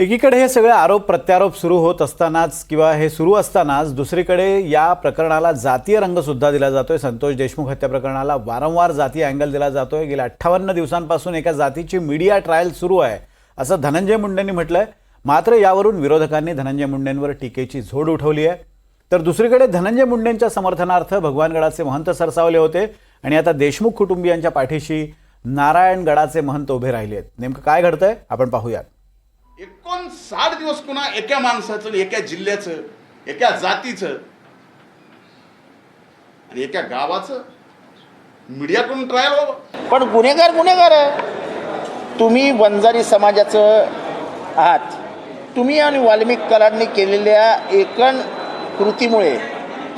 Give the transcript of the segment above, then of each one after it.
एकीकडे हे सगळे आरोप प्रत्यारोप सुरू होत असतानाच किंवा हे सुरू असतानाच दुसरीकडे या प्रकरणाला जातीय रंगसुद्धा दिला जातोय. संतोष देशमुख हत्या प्रकरणाला वारंवार जातीय अँगल दिला जातोय. गेल्या अठ्ठावन्न दिवसांपासून एका जातीची मीडिया ट्रायल सुरू आहे असं धनंजय मुंडेंनी म्हटलंय. मात्र यावरून विरोधकांनी धनंजय मुंडेंवर टीकेची झोड उठवली आहे. तर दुसरीकडे धनंजय मुंडेंच्या समर्थनार्थ भगवानगडाचे महंत सरसावले होते आणि आता देशमुख कुटुंबियांच्या पाठीशी नारायणगडाचे महंत उभे राहिले आहेत. नेमकं काय घडतंय? आपण पाहूयात. एकोणसाठ दिवस पुन्हा एका माणसाचं एका जिल्ह्याचं एका जातीचं आणि एका गावाचं मीडियाकडून ट्रायल व्हावं. पण गुन्हेगार गुन्हेगार आहे. तुम्ही वंजारी समाजाचं आहात. तुम्ही आणि वाल्मिक कराडने केलेल्या एकन कृतीमुळे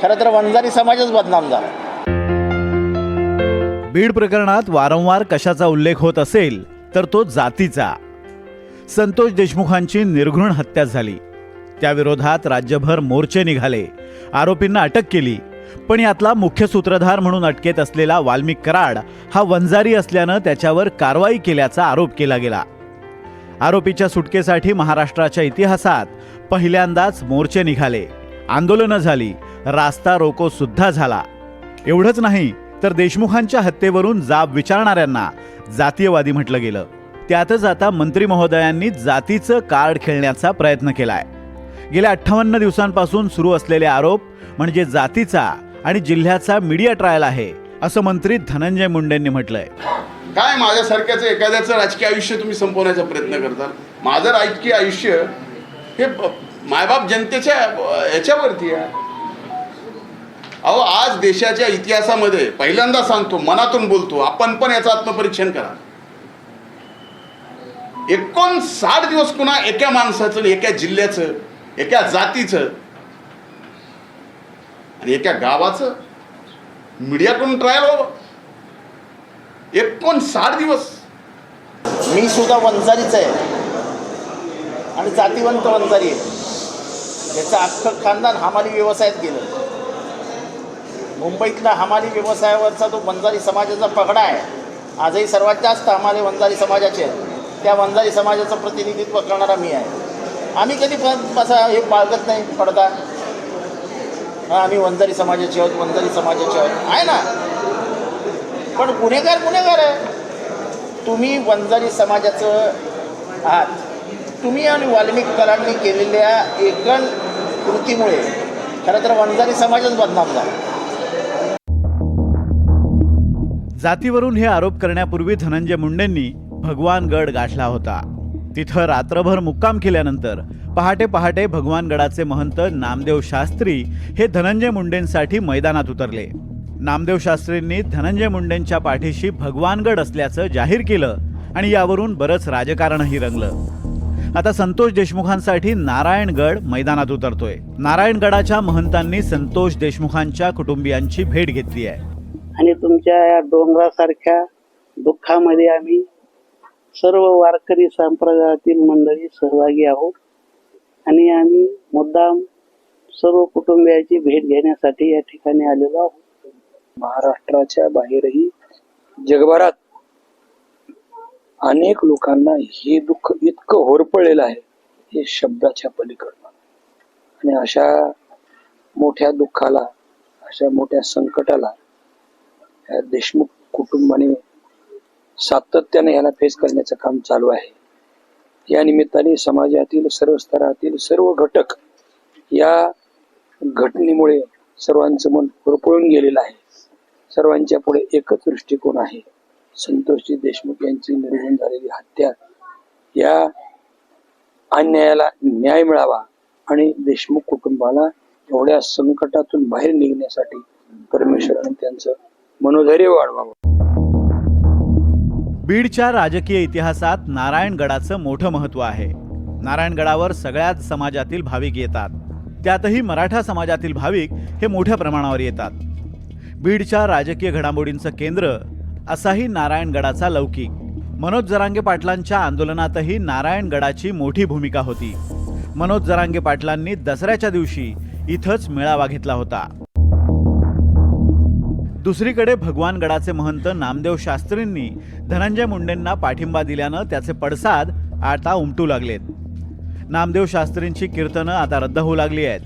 खरं तर वंजारी समाजच बदनाम झाला. बीड प्रकरणात वारंवार कशाचा उल्लेख होत असेल तर तो जातीचा. संतोष देशमुखांची निर्घृण हत्या झाली. त्याविरोधात राज्यभर मोर्चे निघाले. आरोपींना अटक केली. पण यातला मुख्य सूत्रधार म्हणून अटकेत असलेला वाल्मिक कराड हा वंजारी असल्यानं त्याच्यावर कारवाई केल्याचा आरोप केला गेला. आरोपीच्या सुटकेसाठी महाराष्ट्राच्या इतिहासात पहिल्यांदाच मोर्चे निघाले. आंदोलनं झाली. रास्ता रोको सुद्धा झाला. एवढंच नाही तर देशमुखांच्या हत्येवरून जाब विचारणाऱ्यांना जातीयवादी म्हटलं गेलं. त्यातच आता मंत्री महोदयांनी जातीचं कार्ड खेळण्याचा प्रयत्न केलाय. गेल्या अठ्ठावन्न दिवसांपासून सुरू असलेले आरोप म्हणजे जातीचा आणि जिल्ह्याचा मीडिया ट्रायल आहे असं मंत्री धनंजय मुंडेंनी म्हटलंय. काय माझ्यासारख्याचं एखाद्याचं राजकीय आयुष्य तुम्ही संपवण्याचा प्रयत्न करता? माझं राजकीय आयुष्य हे मायबाप जनतेच्या याच्यावरती आहे. अहो आज देशाच्या इतिहासामध्ये पहिल्यांदा सांगतो मनातून बोलतो आपण पण याचं आत्मपरीक्षण करा. एकोणसाठ दिवस पुन्हा एका माणसाचं एका जिल्ह्याचं एका जातीचं आणि एका गावाचं. मीडियाकडून ट्रायल व्हावं. एकोणसाठ दिवस. मी सुद्धा वंजारीच आहे. आणि जातीवंत वंजारी आहे. याचं अख्खं खानदान हमाली व्यवसायात गेलं. मुंबईतला हमाली व्यवसायावरचा तो वंजारी समाजाचा पगडा आहे आजही सर्वात जास्त हमाले वंजारी समाजाचे आहेत. त्या वंजारी समाजाचं प्रतिनिधित्व करणारा मी आहे. आम्ही कधी पण असा हे बाळगत नाही पडदा हा आम्ही वंजारी समाजाचे आहोत वंजारी समाजाचे आहोत. आहे ना? पण गुन्हेगार गुन्हेगार आहे. तुम्ही वंजारी समाजाचं आहात. तुम्ही आणि वाल्मिकरांनी केलेल्या एकण कृतीमुळे खरं तर वंजारी समाजच बदनाम झाला. जातीवरून हे आरोप करण्यापूर्वी धनंजय मुंडेंनी भगवानगड गाठला होता. तिथं रात्रभर मुक्काम केल्यानंतर पहाटे पहाटे भगवानगडाचे महंत नामदेव शास्त्री हे धनंजय मुंडेंसाठी मैदानात उतरले. नामदेव शास्त्रींनी धनंजय मुंडेंच्या पाठीशी भगवानगड असल्याचं जाहीर केलं आणि यावरून बरंच राजकारणही रंगलं. आता संतोष देशमुखांसाठी नारायणगड मैदानात उतरतोय. नारायणगडाच्या महंतांनी संतोष देशमुखांच्या कुटुंबियांची भेट घेतली आहे. आणि तुमच्या या डोंगरासारख्या दुःखामध्ये आम्ही सर्व वारकरी संप्रदायातील मंडळी सहभागी आहोत. आणि आम्ही मुद्दाम सर्व कुटुंबियाची भेट घेण्यासाठी या ठिकाणी आलेलो आहोत. महाराष्ट्राच्या बाहेरही जगभरात अनेक लोकांना हे दुःख इतकं होरपळलेलं आहे हे शब्दाच्या पलीकडनं. आणि अशा मोठ्या दुःखाला अशा मोठ्या संकटाला या देशमुख कुटुंबाने सातत्याने याला फेस करण्याचं काम चालू आहे. या निमित्ताने समाजातील सर्व स्तरातील सर्व घटक या घटनेमुळे सर्वांचं मन होरपळून गेलेलं आहे. सर्वांच्या पुढे एकच दृष्टिकोन आहे. संतोषजी देशमुख यांची निर्गुण झालेली हत्या. या अन्यायाला न्याय मिळावा आणि देशमुख कुटुंबाला एवढ्या संकटातून बाहेर निघण्यासाठी परमेश्वराने त्यांचं मनोधैर्य वाढवावं. बीडच्या राजकीय इतिहासात नारायणगडाचं मोठं महत्त्व आहे. नारायणगडावर सगळ्याच समाजातील भाविक येतात. त्यातही मराठा समाजातील भाविक हे मोठ्या प्रमाणावर येतात. बीडच्या राजकीय घडामोडींचं केंद्र असाही नारायणगडाचा लौकिक. मनोज जरांगे पाटलांच्या आंदोलनातही नारायणगडाची मोठी भूमिका होती. मनोज जरांगे पाटलांनी दसऱ्याच्या दिवशी इथंच मेळावा घेतला होता. दुसरीकडे भगवानगडाचे महंत नामदेव शास्त्रींनी धनंजय मुंडेंना पाठिंबा दिल्यानं त्याचे पडसाद आता उमटू लागलेत. नामदेव शास्त्रींची कीर्तनं आता रद्द होऊ लागली आहेत.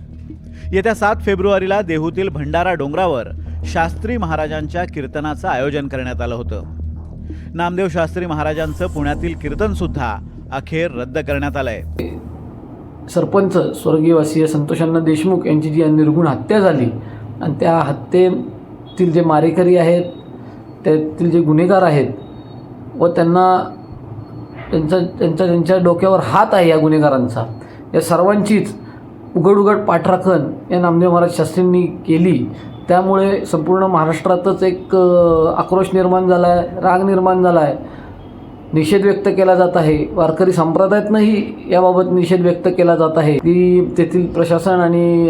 येत्या सात फेब्रुवारीला देहूतील भंडारा डोंगरावर शास्त्री महाराजांच्या कीर्तनाचं आयोजन करण्यात आलं होतं. नामदेव शास्त्री महाराजांचं पुण्यातील कीर्तन सुद्धा अखेर रद्द करण्यात आलंय. सरपंच स्वर्गीयवासीय संतोषांना देशमुख यांची जी निर्गुण हत्या झाली आणि त्या हत्येतील जे मारेकरी आहेत त्यातील जे गुन्हेगार आहेत व त्यांना त्यांचा त्यांच्या त्यांच्या डोक्यावर हात आहे या गुन्हेगारांचा. या सर्वांचीच उघड उघड पाठराखण या नामदेव महाराज शास्त्रींनी केली. त्यामुळे संपूर्ण महाराष्ट्रातच एक आक्रोश निर्माण झाला आहे राग निर्माण झाला आहे निषेध व्यक्त केला जात आहे. वारकरी संप्रदायातनंही याबाबत निषेध व्यक्त केला जात आहे. की तेथील प्रशासन आणि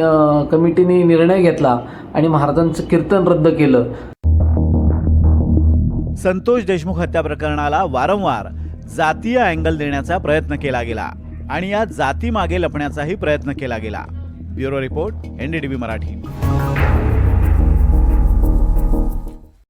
कमिटीने निर्णय घेतला आणि महाराजांचं कीर्तन रद्द केलं. संतोष देशमुख हत्या प्रकरणाला वारंवार जातीय अँगल देण्याचा प्रयत्न केला गेला आणि या जाती मागे लपण्याचाही प्रयत्न केला गेला. Bureau report NDTV Marathi.